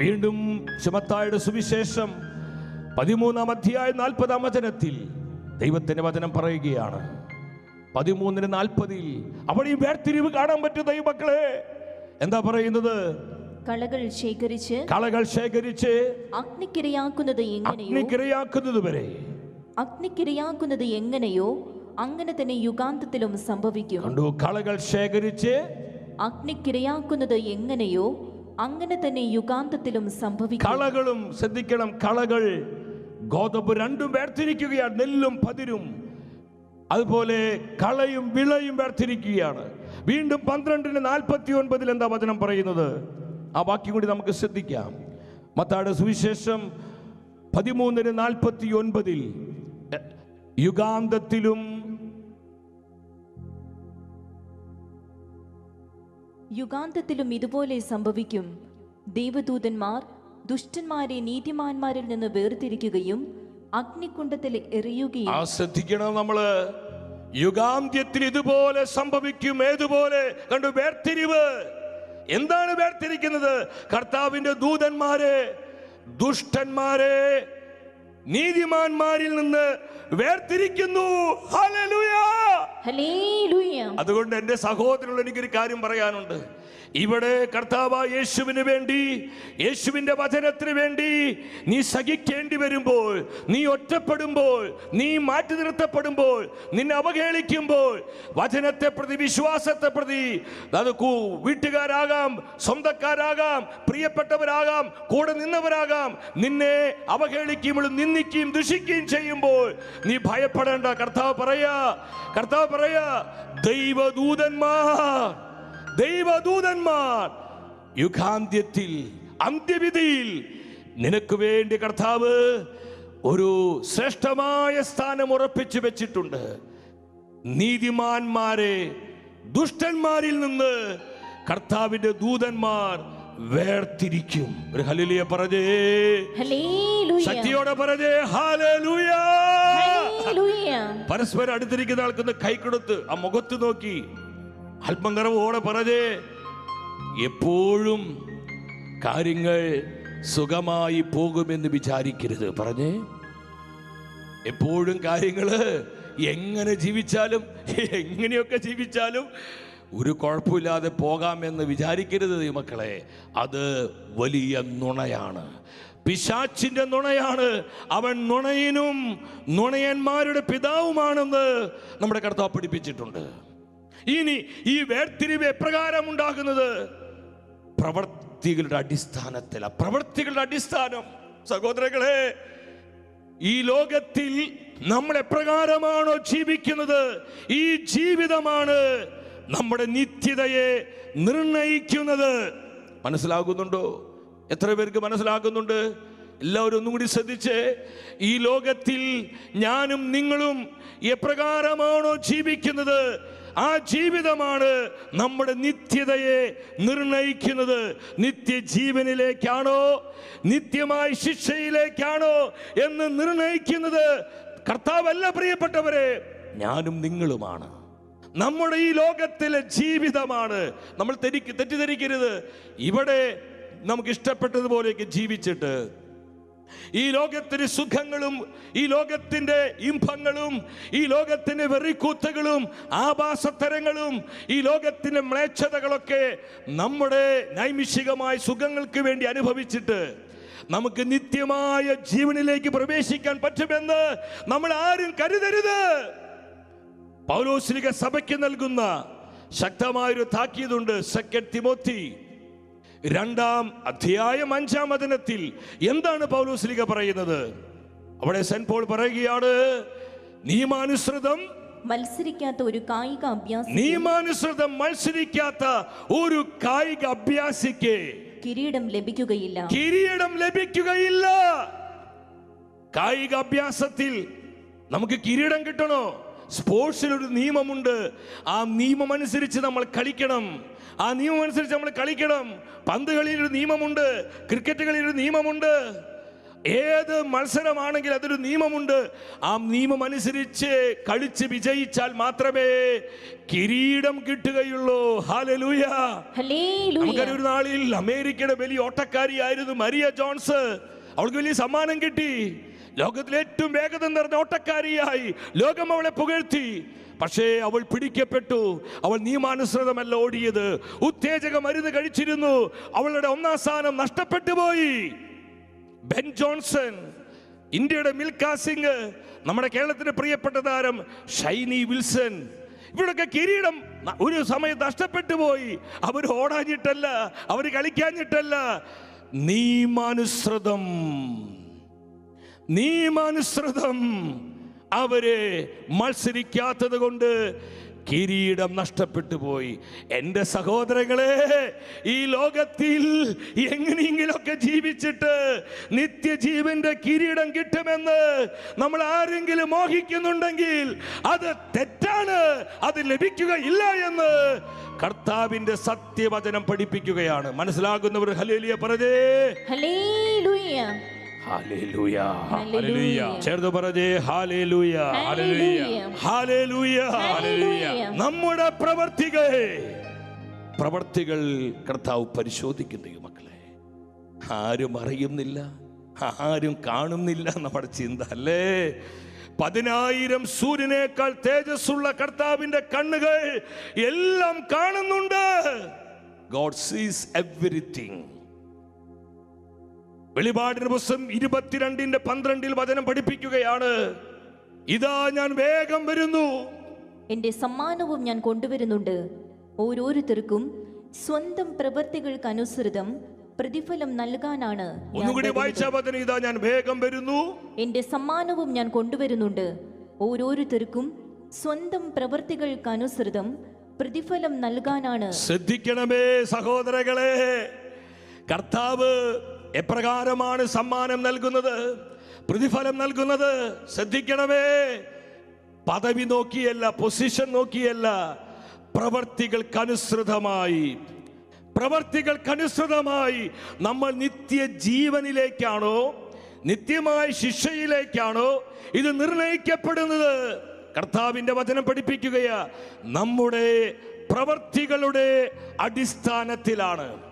വീണ്ടും ചുമത്തായുടെ സുവിശേഷം. പതിമൂന്നാം അധ്യായം നാൽപ്പതാം വചനത്തിൽ ദൈവത്തിന്റെ വചനം പറയുകയാണ്. പതിമൂന്നിന് നാൽപ്പതിൽ അവിടെ ഈ വേർതിരിവ് കാണാൻ പറ്റും ദൈവമക്കളെ. എന്താ പറയുന്നത്? കളകൾ ശേഖരിച്ച് കളകൾ ശേഖരിച്ച് അഗ്നിക്കിരയാക്കുന്നത് അഗ്നിക്കിരയാക്കുന്നത് വരെ. അഗ്നിക്കിരയാക്കുന്നത് എങ്ങനെയോ അങ്ങനെ തന്നെ യുഗാന്തത്തിലും സംഭവിക്കും. കണ്ടു? കളകൾ ശേഖരിച്ച് അഗ്നിക്കിരയാക്കുന്നത് എങ്ങനെയോ അങ്ങനെ തന്നെ യുഗാന്തത്തിലും സംഭവിക്കും. കളകളും ശ്രദ്ധിക്കണം കളകൾ. ഗോതമ്പ് രണ്ടും വേർതിരിക്കുകയാണ് നെല്ലും പതിരും. അതുപോലെ കളയും വിളയും വേർതിരിക്കുകയാണ്. വീണ്ടും പന്ത്രണ്ടിന് നാൽപ്പത്തി ഒൻപതിൽ എന്താ വചനം പറയുന്നത്? ആ വാക്യം കൂടി നമുക്ക് ശ്രദ്ധിക്കാം. മത്താടെ സുവിശേഷം പതിമൂന്നിന് നാൽപ്പത്തി ഒൻപതിൽ യുഗാന്തത്തിലും യുഗാന്തത്തിലും ഇതുപോലെ സംഭവിക്കും. ദേവദൂതന്മാർ ദുഷ്ടന്മാരെ നീതിമാന്മാരിൽ നിന്ന് വേർതിരിക്കുകയും അഗ്നികുണ്ഡത്തിൽ എറിയുകയും ശ്രദ്ധിക്കണം നമ്മൾ. യുഗാന്ത്യത്തിൽ ഇതുപോലെ സംഭവിക്കും. ഏതുപോലെ? കണ്ടു വേർതിരിവ്. എന്താണ് വേർതിരിക്കുന്നത്? കർത്താവിന്റെ ദൂതന്മാരെ ദുഷ്ടന്മാരെ നീതിമാന്മാരിൽ നിന്ന് വേർതിരിക്കുന്നു. അതുകൊണ്ട് എന്റെ സഹോദരനോട് എനിക്കൊരു കാര്യം പറയാനുണ്ട്. ഇവിടെ കർത്താവ് യേശുവിന് വേണ്ടി യേശുവിന്റെ വചനത്തിന് വേണ്ടി നീ സഹിക്കേണ്ടി വരുമ്പോൾ നീ ഒറ്റപ്പെടുമ്പോൾ നീ മാറ്റി നിർത്തപ്പെടുമ്പോൾ നിന്നെ അവഹേളിക്കുമ്പോൾ വചനത്തെ പ്രതി വിശ്വാസത്തെ പ്രതി അത് വീട്ടുകാരാകാം സ്വന്തക്കാരാകാം പ്രിയപ്പെട്ടവരാകാം കൂടെ നിന്നവരാകാം നിന്നെ അവഹേളിക്കുമ്പോഴും നിന്ദിക്കുകയും ദുഷിക്കുകയും ചെയ്യുമ്പോൾ നീ ഭയപ്പെടേണ്ട. കർത്താവ് പറയാ കർത്താവ് പറയാ ദൈവദൂതന്മാർ ദൈവദൂതന്മാർ യുഗാന്ത്യത്തിൽ അന്ത്യവിധിയിൽ നിനക്ക് വേണ്ടി കർത്താവ് ഒരു ശ്രേഷ്ഠമായ സ്ഥാനം ഉറപ്പിച്ചു വെച്ചിട്ടുണ്ട്. നീതിമാന്മാരെ ദുഷ്ടന്മാരിൽ നിന്ന് കർത്താവിന്റെ ദൂതന്മാർ വേർതിരിക്കും. ഒരു ഹലിലിയ പറഞ്ഞേ. ശക്തിയോടെ പറഞ്ഞേ. ഹാലലൂയ പരസ്പരം അടുത്തിരിക്കുന്ന ആൾക്കൊന്ന് കൈ കൊടുത്ത് ആ മുഖത്ത് നോക്കി. അല്പം കുറവോടെ പറഞ്ഞേ എപ്പോഴും കാര്യങ്ങൾ സുഖമായി പോകുമെന്ന് വിചാരിക്കരുത്. പറഞ്ഞേ എപ്പോഴും കാര്യങ്ങൾ എങ്ങനെ ജീവിച്ചാലും എങ്ങനെയൊക്കെ ജീവിച്ചാലും ഒരു കുഴപ്പമില്ലാതെ പോകാമെന്ന് വിചാരിക്കരുത് മക്കളെ അത് വലിയ നുണയാണ്. പിശാച്ചിന്റെ നുണയാണ്. അവൻ നുണയനും നുണയന്മാരുടെ പിതാവുമാണെന്ന് നമ്മുടെ കർത്താവ് പഠിപ്പിച്ചിട്ടുണ്ട്. ഇനി ഈ വേർതിരിവ് എപ്രകാരം ഉണ്ടാകുന്നത്? പ്രവർത്തികളുടെ അടിസ്ഥാനത്തില. പ്രവർത്തികളുടെ അടിസ്ഥാനം. സഹോദരങ്ങളെ ഈ ലോകത്തിൽ നമ്മൾ എപ്രകാരമാണോ ജീവിക്കുന്നത്? ഈ ജീവിതമാണ് നമ്മുടെ നിത്യതയെ നിർണയിക്കുന്നത്. മനസ്സിലാകുന്നുണ്ടോ? എത്ര പേർക്ക് മനസ്സിലാകുന്നുണ്ട്? എല്ലാവരും ഒന്നും കൂടി ശ്രദ്ധിച്ച്. ഈ ലോകത്തിൽ ഞാനും നിങ്ങളും എപ്രകാരമാണോ ജീവിക്കുന്നത്? ആ ജീവിതമാണ് നമ്മുടെ നിത്യതയെ നിർണയിക്കുന്നത്. നിത്യജീവനിലേക്കാണോ? നിത്യമായ ശിക്ഷയിലേക്കാണോ എന്ന് നിർണയിക്കുന്നത്? കർത്താവല്ല പ്രിയപ്പെട്ടവരെ ഞാനും നിങ്ങളുമാണ്. നമ്മുടെ ഈ ലോകത്തിലെ ജീവിതമാണ്. നമ്മൾ തെറ്റി തെറ്റിദ്ധരിക്കരുത്. ഇവിടെ നമുക്ക് ഇഷ്ടപ്പെട്ടതുപോലെയൊക്കെ ജീവിച്ചിട്ട് ഈ ലോകത്തിന് സുഖങ്ങളും ഈ ലോകത്തിന്റെ ഇമ്പങ്ങളും ഈ ലോകത്തിന്റെ വെറിക്കൂത്തുകളും ആഭാസത്തരങ്ങളും ഈ ലോകത്തിന്റെ മ്ലേച്ഛതകളൊക്കെ നമ്മുടെ നൈമിഷികമായ സുഖങ്ങൾക്ക് വേണ്ടി അനുഭവിച്ചിട്ട് നമുക്ക് നിത്യമായ ജീവനിലേക്ക് പ്രവേശിക്കാൻ പറ്റുമെന്ന് നമ്മൾ ആരും കരുതരുത്. പൗലോസ്ലിക സഭയ്ക്ക് നൽകുന്ന ശക്തമായൊരു താക്കീതുണ്ട്. സെക്കൻഡ് തിമോത്തി രണ്ടാം അധ്യായം അഞ്ചാം വചനത്തിൽ എന്താണ് പൗലോസ്ലിക പറയുന്നത്? അവിടെ സെന്റ് പോൾ പറയുകയാണ് നിയമാനുസൃതം മത്സരിക്കാത്ത ഒരു കായിക അഭ്യാസം നിയമാനുസൃതം മത്സരിക്കാത്ത ഒരു കായിക അഭ്യാസിക്ക് കിരീടം ലഭിക്കുകയില്ല. കിരീടം ലഭിക്കുകയില്ല. കായിക അഭ്യാസത്തിൽ നമുക്ക് കിരീടം കിട്ടണോ? സ്പോർട്സിൽ ഒരു നിയമമുണ്ട്. ആ നിയമം അനുസരിച്ച് നമ്മൾ കളിക്കണം. ആ നിയമം അനുസരിച്ച് നമ്മൾ കളിക്കണം. പന്ത് കളിയിൽ ഒരു നിയമമുണ്ട്. ക്രിക്കറ്റ് കളിയിൽ ഒരു നിയമമുണ്ട്. ഏത് മത്സരമാണെങ്കിൽ അതൊരു നിയമമുണ്ട്. ആ നിയമം അനുസരിച്ച് കളിച്ച് വിജയിച്ചാൽ മാത്രമേ കിരീടം കിട്ടുകയുള്ളൂ. ഹാലലൂയ നമുക്കൊരു ഒരു നാളിൽ അമേരിക്കയുടെ വലിയ ഓട്ടക്കാരിയായിരുന്നു മരിയ ജോൺസ്. അവൾക്ക് വലിയ സമ്മാനം കിട്ടി. ലോകത്തിലെ ഏറ്റവും വേഗത നിറഞ്ഞ ഓട്ടക്കാരിയായി ലോകം അവളെ പുകഴ്ത്തി. പക്ഷേ അവൾ പിടിക്കപ്പെട്ടു. അവൾ നിയമാനുസൃതമല്ല ഓടിയത്. ഉത്തേജക മരുന്ന് കഴിച്ചിരുന്നു. അവളുടെ ഒന്നാം സ്ഥാനം നഷ്ടപ്പെട്ടു പോയി. ബെൻ ജോൺസൺ ഇന്ത്യയുടെ മിൽഖാ സിംഗ് നമ്മുടെ കേരളത്തിന്റെ പ്രിയപ്പെട്ട താരം ഷൈനി വിൽസൺ. ഇവരൊക്കെ കിരീടം ഒരു സമയത്ത് നഷ്ടപ്പെട്ടു പോയി. അവർ ഓടാഞ്ഞിട്ടല്ല അവർ കളിക്കാഞ്ഞിട്ടല്ല. നിയമാനുസൃതം. നിയമാനുസൃതം അവരെ മത്സരിക്കാത്തത് കൊണ്ട് കിരീടം നഷ്ടപ്പെട്ടു പോയി. എന്റെ സഹോദരങ്ങളെ ഈ ലോകത്തിൽ എങ്ങനെയെങ്കിലൊക്കെ ജീവിച്ചിട്ട് നിത്യജീവന്റെ കിരീടം കിട്ടുമെന്ന് നമ്മൾ ആരെങ്കിലും മോഹിക്കുന്നുണ്ടെങ്കിൽ അത് തെറ്റാണ് അത് ലഭിക്കുകയില്ല എന്ന് കർത്താവിന്റെ സത്യവചനം പഠിപ്പിക്കുകയാണ്. മനസ്സിലാകുന്നവർ ഹലേലിയ പറഞ്ഞേ. പറഞ്ഞേ ഹാലേലൂയ ഹാലേലൂയ നമ്മുടെ പ്രവർത്തികൾ പ്രവർത്തികൾ കർത്താവ് പരിശോധിക്കുന്നു മക്കളെ ആരും അറിയുന്നില്ല ആരും കാണുന്നില്ല നമ്മുടെ ചിന്ത അല്ലേ? പതിനായിരം സൂര്യനേക്കാൾ തേജസ്സുള്ള കർത്താവിന്റെ കണ്ണുകൾ എല്ലാം കാണുന്നുണ്ട്. ഗോഡ് സീസ് എവറിത്തിങ് വെളിപാടിന് പുസ്തകം ഇരുപത്തിരണ്ടിന്റെ പന്ത്രണ്ടിൽ വചനം പഠിപ്പിക്കുകയാണ്. ഇതാ ഞാൻ വേഗം വരുന്നു. എന്റെ സമ്മാനവും ഞാൻ കൊണ്ടുവരുന്നുണ്ട്. ഓരോരുത്തർക്കും സ്വന്തം പ്രവൃത്തികൾക്കനുസൃതം പ്രതിഫലം നൽകാനാണ് ഒന്നുകൂടി വായിച്ചാ വചനം ഇതാ ഞാൻ വേഗം വരുന്നു. എന്റെ സമ്മാനവും ഞാൻ കൊണ്ടുവരുന്നുണ്ട്. ഓരോരുത്തർക്കും സ്വന്തം പ്രവൃത്തികൾക്കനുസൃതം പ്രതിഫലം നൽകാനാണ്. ശ്രദ്ധിക്കണമേ സഹോദരങ്ങളെ. കർത്താവ് എപ്രകാരമാണ് സമ്മാനം നൽകുന്നത്? പ്രതിഫലം നൽകുന്നത്? ശ്രദ്ധിക്കണമേ. പദവി നോക്കിയല്ല പൊസിഷൻ നോക്കിയല്ല. പ്രവർത്തികൾക്കനുസൃതമായി. പ്രവർത്തികൾക്കനുസൃതമായി നമ്മൾ നിത്യ ജീവനിലേക്കാണോ നിത്യമായ ശിക്ഷയിലേക്കാണോ ഇത് നിർണയിക്കപ്പെടുന്നത്? കർത്താവിന്റെ വചനം പഠിപ്പിക്കുകയാ നമ്മുടെ പ്രവർത്തികളുടെ അടിസ്ഥാനത്തിലാണ്.